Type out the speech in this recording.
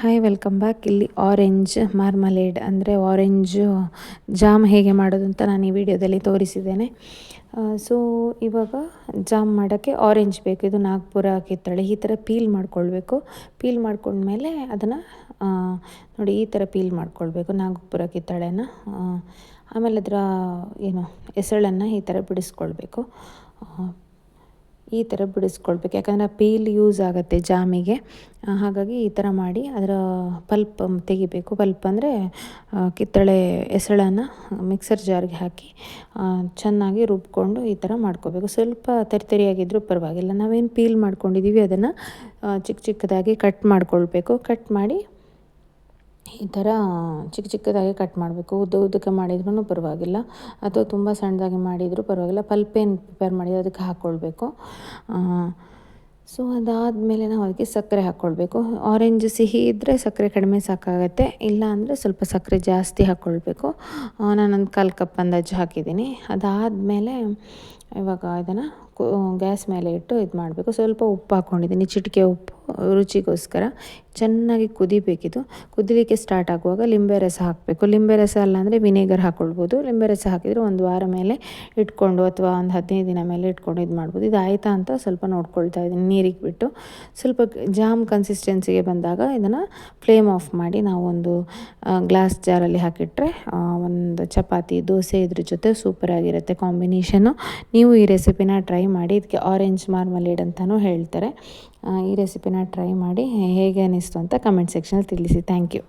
Hi welcome back ಇಲ್ಲಿ orange marmalade ಅಂದರೆ orange jam ಹೇಗೆ ಮಾಡೋದು ಅಂತ ನಾನು ಈ ವಿಡಿಯೋದಲ್ಲಿ ತೋರಿಸಿದ್ದೇನೆ. ಸೊ ಇವಾಗ ಜಾಮ್ ಮಾಡೋಕ್ಕೆ ಆರೆಂಜ್ ಬೇಕು. ಇದು ನಾಗ್ಪುರ ಕಿತ್ತಳೆ. ಈ ಥರ ಪೀಲ್ ಮಾಡ್ಕೊಳ್ಬೇಕು. ಪೀಲ್ ಮಾಡ್ಕೊಂಡ್ಮೇಲೆ ಅದನ್ನು ನೋಡಿ, ಈ ಥರ ಪೀಲ್ ಮಾಡ್ಕೊಳ್ಬೇಕು ನಾಗಪುರ ಕಿತ್ತಳೆನ. ಆಮೇಲೆ ಅದರ, ಏನು ಎಸಳನ್ನು ಈ ಥರ ಬಿಡಿಸ್ಕೊಳ್ಬೇಕು. ಈ ಥರ ಬಿಡಿಸ್ಕೊಳ್ಬೇಕು. ಯಾಕಂದರೆ ಪೀಲ್ ಯೂಸ್ ಆಗುತ್ತೆ ಜಾಮಿಗೆ. ಹಾಗಾಗಿ ಈ ಥರ ಮಾಡಿ ಅದರ ಪಲ್ಪ್ ತೆಗಿಬೇಕು. ಪಲ್ಪ್ ಅಂದರೆ ಕಿತ್ತಳೆ ಎಸಳನ್ನು ಮಿಕ್ಸರ್ ಜಾರ್ಗೆ ಹಾಕಿ ಚೆನ್ನಾಗಿ ರುಬ್ಕೊಂಡು ಈ ಥರ ಮಾಡ್ಕೋಬೇಕು. ಸ್ವಲ್ಪ ತರಿತರಿಯಾಗಿದ್ದರೂ ಪರವಾಗಿಲ್ಲ. ನಾವೇನು ಪೀಲ್ ಮಾಡ್ಕೊಂಡಿದ್ದೀವಿ ಅದನ್ನು ಚಿಕ್ಕ ಚಿಕ್ಕದಾಗಿ ಕಟ್ ಮಾಡ್ಕೊಳ್ಬೇಕು. ಕಟ್ ಮಾಡಿ ಈ ಥರ ಚಿಕ್ಕ ಚಿಕ್ಕದಾಗಿ ಕಟ್ ಮಾಡಬೇಕು. ಉದ್ದ ಉದ್ದಕ್ಕೆ ಮಾಡಿದ್ರೂ ಪರವಾಗಿಲ್ಲ. ಅಥವಾ ತುಂಬ ಸಣ್ಣದಾಗಿ ಮಾಡಿದರೂ ಪರವಾಗಿಲ್ಲ. ಪಲ್ಪೇನು ಪ್ರಿಪೇರ್ ಮಾಡಿ ಅದಕ್ಕೆ ಹಾಕ್ಕೊಳ್ಬೇಕು ಸೊ ಅದಾದಮೇಲೆ ನಾವು ಅದಕ್ಕೆ ಸಕ್ಕರೆ ಹಾಕ್ಕೊಳ್ಬೇಕು ಆರೆಂಜ್ ಸಿಹಿ ಇದ್ದರೆ ಸಕ್ಕರೆ ಕಡಿಮೆ ಸಾಕಾಗತ್ತೆ. ಇಲ್ಲ ಅಂದರೆ ಸ್ವಲ್ಪ ಸಕ್ಕರೆ ಜಾಸ್ತಿ ಹಾಕ್ಕೊಳ್ಬೇಕು ನಾನೊಂದು ಕಾಲು ಕಪ್ ಅಂದಾಜು ಹಾಕಿದ್ದೀನಿ. ಅದಾದಮೇಲೆ ಇವಾಗ ಇದನ್ನು ಗ್ಯಾಸ್ ಮೇಲೆ ಇಟ್ಟು ಇದು ಮಾಡಬೇಕು ಸ್ವಲ್ಪ ಉಪ್ಪು ಹಾಕ್ಕೊಂಡಿದ್ದೀನಿ ಚಿಟಿಕೆ ಉಪ್ಪು. ರುಚಿಗೋಸ್ಕರ ಚೆನ್ನಾಗಿ ಕುದಿಬೇಕಿದು. ಕುದಿಲಿಕ್ಕೆ ಸ್ಟಾರ್ಟ್ ಆಗುವಾಗ ಲಿಂಬೆ ರಸ ಹಾಕಬೇಕು. ಲಿಂಬೆ ರಸ ಅಲ್ಲ ಅಂದರೆ ವಿನೇಗರ್ ಹಾಕ್ಕೊಳ್ಬೋದು ಲಿಂಬೆ ರಸ ಹಾಕಿದರೆ ಒಂದು ವಾರ ಮೇಲೆ ಇಟ್ಕೊಂಡು ಅಥವಾ ಒಂದು ಹದಿನೈದು ದಿನ ಮೇಲೆ ಇಟ್ಕೊಂಡು ಇದು ಮಾಡ್ಬೋದು. ಇದು ಆಯಿತಾ ಅಂತ ಸ್ವಲ್ಪ ನೋಡ್ಕೊಳ್ತಾ ಇದ್ದೀನಿ ನೀರಿಗೆ ಬಿಟ್ಟು. ಸ್ವಲ್ಪ ಜಾಮ್ ಕನ್ಸಿಸ್ಟೆನ್ಸಿಗೆ ಬಂದಾಗ ಇದನ್ನು ಫ್ಲೇಮ್ ಆಫ್ ಮಾಡಿ ನಾವು ಒಂದು ಗ್ಲಾಸ್ ಜಾರಲ್ಲಿ ಹಾಕಿಟ್ರೆ ಒಂದು ಚಪಾತಿ, ದೋಸೆ ಇದ್ರ ಜೊತೆ ಸೂಪರಾಗಿರುತ್ತೆ ಕಾಂಬಿನೇಷನು ನೀವು ಈ ರೆಸಿಪಿನ ಟ್ರೈ ಮಾಡಿ ಇದಕ್ಕೆ ಆರೆಂಜ್ ಮಾರ್ಮಲೇಡ್ ಅಂತಲೂ ಹೇಳ್ತಾರೆ. ಈ ಟ್ರೈ ಮಾಡಿ ಹೇಗೆ ಅನ್ನಿಸ್ತು ಅಂತ ಕಮೆಂಟ್ ಸೆಕ್ಷನಲ್ಲಿ ತಿಳಿಸಿ. Thank you.